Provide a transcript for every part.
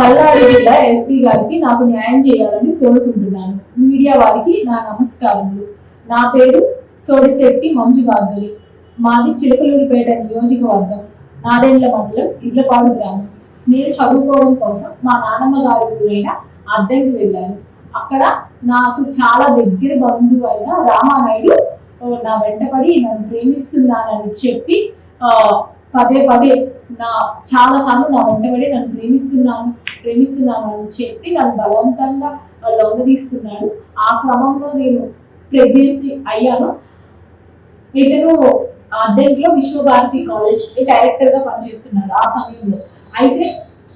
పల్నాడు జిల్లా ఎస్పీ గారికి నాకు న్యాయం చేయాలని కోరుకుంటున్నాను. మీడియా వారికి నా నమస్కారములు. నా పేరు సోడిశెట్టి మంజు భార్గవి. మాది చిలకలూరుపేట నియోజకవర్గం నాదెండ్ల మండలం ఇర్లపాడు గ్రామం. నేను చదువుకోవడం కోసం మా నాన్నమ్మ గారి ఊరైన అద్దెకి వెళ్ళాను. అక్కడ నాకు చాలా దగ్గర బంధువు అయిన రామానాయుడు నా వెంటపడి నన్ను ప్రేమిస్తున్నానని చెప్పి పదే పదే నా చాలా సార్లు నా వెంటబడి నన్ను ప్రేమిస్తున్నాను ప్రేమిస్తున్నాను అని చెప్పి నన్ను బలవంతంగా లొంగ తీసుకున్నాడు. ఆ క్రమంలో నేను ప్రెగ్నెన్సీ అయ్యాను. ఇతను అద్దెంట్లో విశ్వభారతి కాలేజ్ డైరెక్టర్గా పనిచేస్తున్నాడు ఆ సమయంలో. అయితే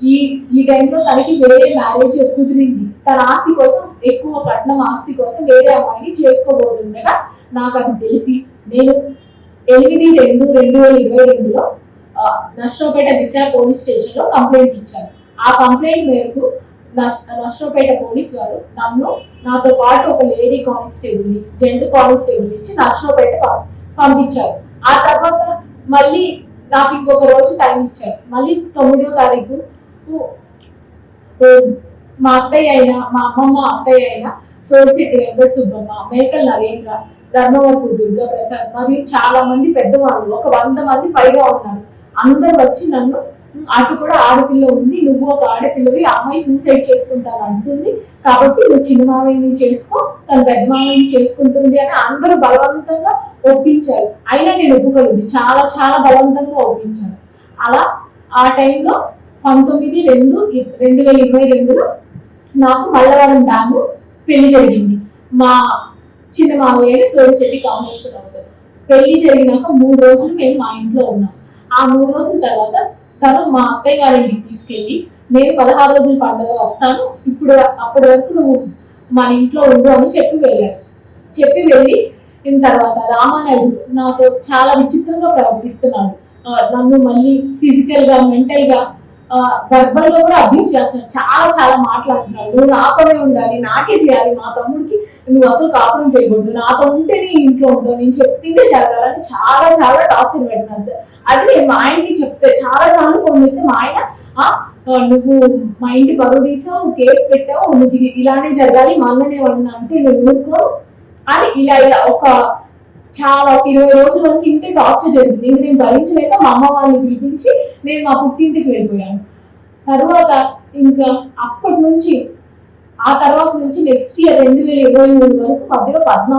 ఈ ఈ టైంలో తనకి వేరే మ్యారేజ్ కుదిరింది. తన ఆస్తి కోసం ఎక్కువ కట్నం ఆస్తి కోసం వేరే అమ్మాయిని చేసుకోబోతుండగా నాకు అది తెలిసి నేను ఎనిమిది రెండు రెండు వేల ఇరవై రెండులో నష్టపేట దిశ పోలీస్ స్టేషన్లో కంప్లైంట్ ఇచ్చాను ఆ కంప్లైంట్ మేరకు నష్- నష్టపేట పోలీస్ వారు నన్ను నాతో పాటు ఒక లేడీ కానిస్టేబుల్ని జెంట్ కానిస్టేబుల్ ఇచ్చి నష్టపేట పంపించారు. ఆ తర్వాత మళ్ళీ నాకు ఇంకొక రోజు టైం ఇచ్చారు. మళ్ళీ తొమ్మిదో తారీఖు మా అత్తయ్య అయిన మా అమ్మమ్మ అత్తయ్య అయిన సోడిశెట్టి వెంకట సుబ్బమ్మ మేకల్ నరేంద్ర ధర్మవరపు దుర్గా ప్రసాద్ మరియు చాలా మంది పెద్దవాళ్ళు ఒక వంద మంది పైగా ఉన్నారు. అందరు వచ్చి నన్ను అటు కూడా ఆడపిల్ల ఉంది నువ్వు ఒక ఆడపిల్లవి ఆ అమ్మాయి సూసైడ్ చేసుకుంటాను అంటుంది. కాబట్టి నువ్వు చిన్న మామయ్యని చేసుకో తన పెద్ద మామయ్యని చేసుకుంటుంది అని అందరూ బలవంతంగా ఒప్పించారు. అయినా నేను ఒప్పుకోలేదు చాలా చాలా బలవంతంగా ఒప్పించాను. అలా ఆ టైంలో పంతొమ్మిది రెండు రెండు వేల ఇరవై రెండులో నాకు మల్లవరం డాము పెళ్ళి జరిగింది. మా చిన్న మామయ్య సోడిశెట్టి కామేశ్వరరావు పెళ్ళి జరిగినాక మూడు రోజులు మేము మా ఇంట్లో ఉన్నాం. ఆ మూడు రోజుల తర్వాత తను మా అత్తయ్య గారింటికి తీసుకెళ్ళి నేను పదహారు రోజుల పండుగ వస్తాను ఇప్పుడు అప్పటి వరకు నువ్వు మన ఇంట్లో ఉండు అని చెప్పి వెళ్ళాడు. చెప్పి వెళ్ళి ఇన్ తర్వాత రామానాయుడు నాతో చాలా విచిత్రంగా ప్రవర్తిస్తున్నాడు. నన్ను మళ్ళీ ఫిజికల్గా మెంటల్గా గర్భంలో కూడా అబ్యూస్ చేస్తున్నాడు. చాలా చాలా మాట్లాడుతున్నాడు. నువ్వు నాతోనే ఉండాలి నాకే చేయాలి మా తమ్ముడికి నువ్వు అసలు కాపురం చేయకూడదు. నాతో ఉంటే నీ ఇంట్లో ఉంటావు నేను చెప్పిందే జరగాలని చాలా చాలా టార్చర్ పెడతాను సార్. అది నేను మా ఆయనకి చెప్తే చాలా సార్లు ఫోన్ చేస్తే మా ఆయన నువ్వు మా ఇంటి పరువు తీసావు నువ్వు కేసు పెట్టావు నువ్వు ఇది ఇలానే జరగాలి మా అన్ననే ఉన్నా అంటే నువ్వు ఊరుకో అని ఇలా ఇలా ఒక చాలా ఒక ఇరవై రోజుల వరకు ఇంటి టార్చర్ జరిగింది. ఇంక నేను భరించలేక మా అమ్మ వాళ్ళని పిలిపించి నేను మా పుట్టింటికి వెళ్ళిపోయాను. తర్వాత ఇంకా అప్పటి నుంచి ఆ తర్వాత నుంచి నెక్స్ట్ ఇయర్ రెండు వేల ఇరవై మూడు వరకు మధ్యలో పద్నాలుగు